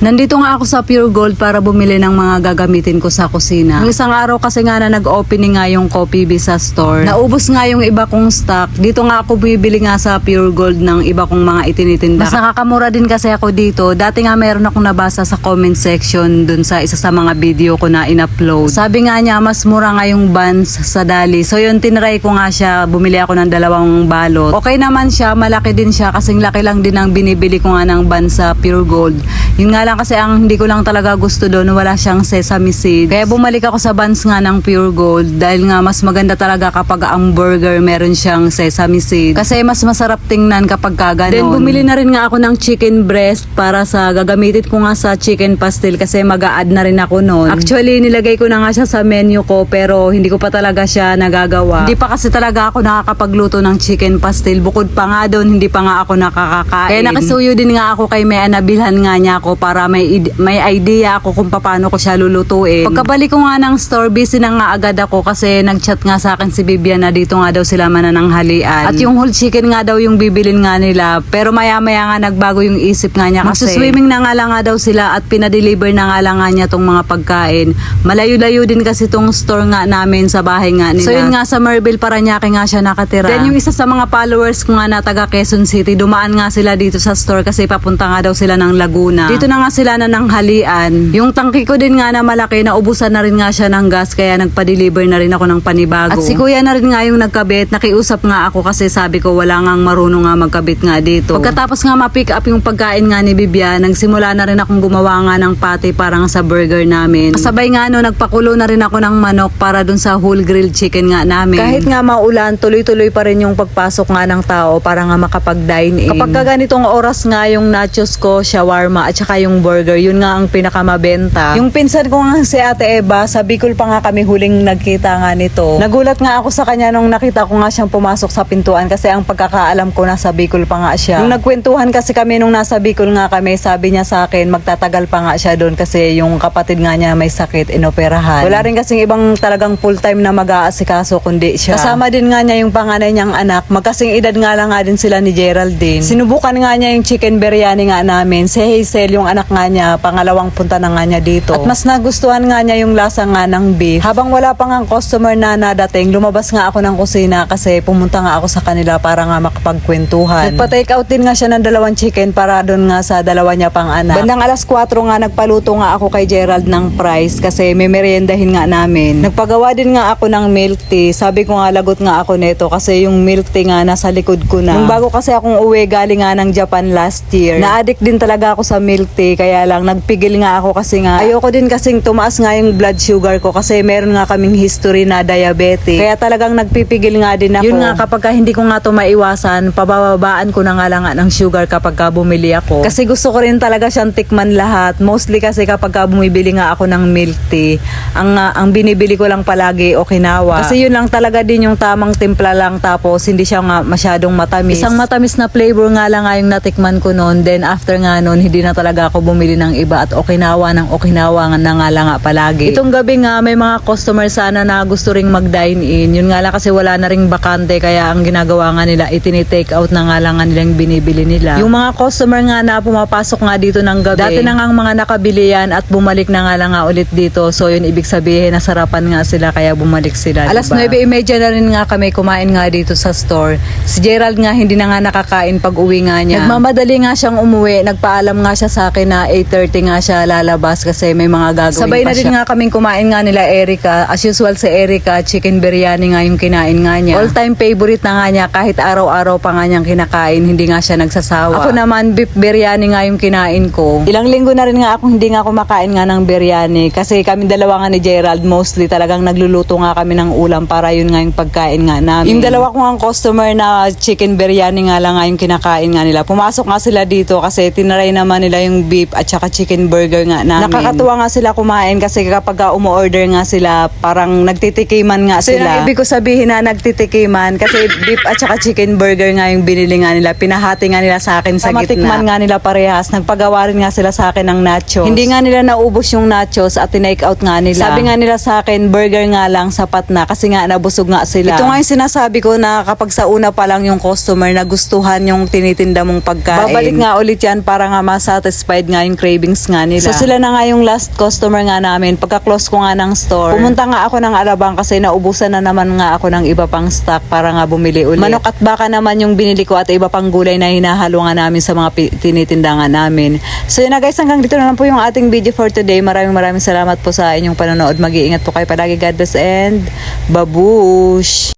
Nandito nga ako sa Pure Gold para bumili ng mga gagamitin ko sa kusina. Yung isang araw kasi nga na nag-opening nga yung Coffee Bee sa store. Naubos nga yung iba kong stock. Dito nga ako bibili nga sa Pure Gold ng iba kong mga itinitinda. Mas nakakamura din kasi ako dito. Dati nga meron akong nabasa sa comment section dun sa isa sa mga video ko na in-upload. Sabi nga niya mas mura nga yung buns sa Dali. So yun tinry ko nga siya. Bumili ako ng dalawang balot. Okay naman siya. Malaki din siya. Kasing laki lang din ang binibili ko nga ng buns sa Pure Gold. Yun nga lang kasi ang hindi ko lang talaga gusto doon, wala siyang sesame seeds. Kaya bumalik ako sa buns nga ng Pure Gold dahil nga mas maganda talaga kapag ang burger meron siyang sesame seeds. Kasi mas masarap tingnan kapag kaganon. Then bumili na rin nga ako ng chicken breast para sa gagamitin ko nga sa chicken pastel kasi mag add na rin ako noon. Actually, nilagay ko na nga siya sa menu ko pero hindi ko pa talaga siya nagagawa. Hindi pa kasi talaga ako nakakapagluto ng chicken pastel. Bukod pa nga doon, hindi pa nga ako nakakakain. Kaya nakasuyo din nga ako kay Mea nabilhan nga niya ako para may id- may idea ako kung paano ko siya lulutuin. Pagkabalik ko nga ng store, busy na nga agad ako kasi nagchat nga sa akin si Bibian na dito nga daw sila manananghalian. At yung whole chicken nga daw yung bibilin nga nila. Pero maya maya nga nagbago yung isip nga niya kasi swimming na nga lang nga daw sila at pinadeliver na nga lang nga niya tong mga pagkain. Malayo-layo din kasi tong store nga namin sa bahay nga nila. So yun nga sa Merville Paranaque nga siya nakatira. Then yung isa sa mga followers ko nga na taga Quezon City, dumaan nga sila dito sa store kasi papunta nga daw sila ng Laguna. Dito na nga sila na nanghalian. Yung tangki ko din nga na malaki, naubusan na rin nga siya ng gas kaya nagpa-deliver na rin ako ng panibago. At si kuya na rin nga yung nagkabit, nakiusap nga ako kasi sabi ko wala nga marunong nga magkabit nga dito. Pagkatapos nga ma-pick up yung pagkain nga ni Bibian, nagsimula na rin akong gumawa nga ng patty parang sa burger namin. Sabay nga no, nagpakulo na rin ako ng manok para dun sa whole grilled chicken nga namin. Kahit nga maulan, tuloy-tuloy pa rin yung pagpasok nga ng tao para nga makapag-dine in. Kapag ka ganitong oras nga yung nachos ko, shawarma at saka yung burger, yun nga ang pinakamabenta. Yung pinsan ko nga si Ate Eva, sa Bicol pa nga kami huling nagkita nga nito. Nagulat nga ako sa kanya nung nakita ko nga siyang pumasok sa pintuan kasi ang pagkakaalam ko nasa Bicol pa nga siya. Nung nagkwentuhan kasi kami nung nasa Bicol nga kami, sabi niya sa akin magtatagal pa nga siya doon kasi yung kapatid nga niya may sakit, inoperahan. Wala rin kasing ibang talagang full-time na mag-aasikaso kundi siya. Kasama din nga niya yung panganay niyang anak. Magkasing edad nga lang nga din sila ni Geraldine. Sinubukan nga niya yung chicken biryani nga namin. Si Hazel, yung anak nga niya, pangalawang punta na nga niya dito. At mas nagustuhan nga niya yung lasa nga ng beef. Habang wala pa nga customer na nadating, lumabas nga ako ng kusina kasi pumunta nga ako sa kanila para nga makapagkwentuhan. Nagpa-take out din nga siya ng dalawang chicken para doon nga sa dalawa niya pang anak. Bandang alas 4 nga nagpaluto nga ako kay Gerald ng price kasi may meriendahin nga namin. Nagpagawa din nga ako ng milk tea. Sabi ko nga lagot nga ako nito kasi yung milk tea nga nasa likod ko na. Nung bago kasi akong uwi galing nga ng Japan last year, na-addict din talaga ako sa milk tea kaya lang nagpigil nga ako kasi nga ayoko din kasing tumaas nga yung blood sugar ko kasi meron nga kaming history na diabetic. Kaya talagang nagpipigil nga din ako. Yun nga kapag ka hindi ko nga to maiwasan, pabababaan ko na nga lang nga ng sugar kapag ka bumili ako. Kasi gusto ko rin talaga siyang tikman lahat. Mostly kasi kapag ka bumibili nga ako ng milk tea, ang, ah, ang binibili ko lang palagi Okinawa. Kasi yun lang talaga din yung tamang timpla lang tapos hindi siya nga masyadong matamis. Isang matamis na flavor nga lang nga yung natikman ko noon. Then after nga noon, hindi na talaga ako bumili ng iba at Okinawa ng Okinawa na nga lang nga palagi. Itong gabi nga may mga customer sana na gusto ring mag-dine in. Yun nga lang kasi wala na ring bakante kaya ang ginagawa nga nila itini-take out na nga lang nga nilang binibili nila. Yung mga customer nga na pumapasok nga dito ng gabi. Dati na nga ang mga nakabili yan at bumalik na nga lang nga ulit dito. So yun ibig sabihin nasarapan nga sila kaya bumalik sila. Alas diba? 9.30 na rin nga kami kumain nga dito sa store. Si Gerald nga hindi na nga nakakain pag uwi nga niya. Nagmamadali nga siyang umuwi. Nagpaalam nga siya sa akin na 8.30 nga siya lalabas kasi may mga gagawin Sabay pa na rin nga kaming kumain nga nila Erica. As usual si Erica, chicken biryani nga yung kinain nga niya. All time favorite na nga niya kahit araw-araw pa nga niyang kinakain, hindi nga siya nagsasawa. Ako naman beef biryani nga yung kinain ko. Ilang linggo na rin nga ako hindi nga kumakain nga ng biryani kasi kami dalawa nga ni Gerald mostly talagang nagluluto nga kami ng ulam para yun nga yung pagkain nga namin. Yung dalawa ko nga customer na chicken biryani nga lang nga yung kinakain nga nila. Pumasok nga sila dito kasi tinaray naman nila yung beef at saka chicken burger nga namin. Nakakatuwa nga sila kumain kasi kapag ka umu-order nga sila, parang nagtitikiman nga So, sila. ang ibig ko sabihin na nagtitikiman kasi beef at saka chicken burger nga yung binili nga nila. Pinahati nga nila sa akin sa gitna. Matikman nga nila parehas. Nagpagawa rin nga sila sa akin ng nachos. Hindi nga nila naubos yung nachos at tinake out nga nila. Sabi nga nila sa akin, burger nga lang sapat na kasi nga nabusog nga sila. Ito nga yung sinasabi ko na kapag sa una pa lang yung customer nagustuhan yung tinitinda mong pagkain. Babalik nga ulit yan para nga masatisfied nga yung cravings nga nila. So sila na nga yung last customer nga namin. Pagka-close ko nga ng store, pumunta nga ako ng Alabang kasi naubusan na naman nga ako ng iba pang stock para nga bumili ulit. Manok at baka naman yung binili ko at iba pang gulay na hinahalo nga namin sa mga tinitindangan namin. So yun na guys, hanggang dito na lang po yung ating video for today. Maraming maraming salamat po sa inyong panonood. Mag-iingat po kayo palagi. God bless and babush!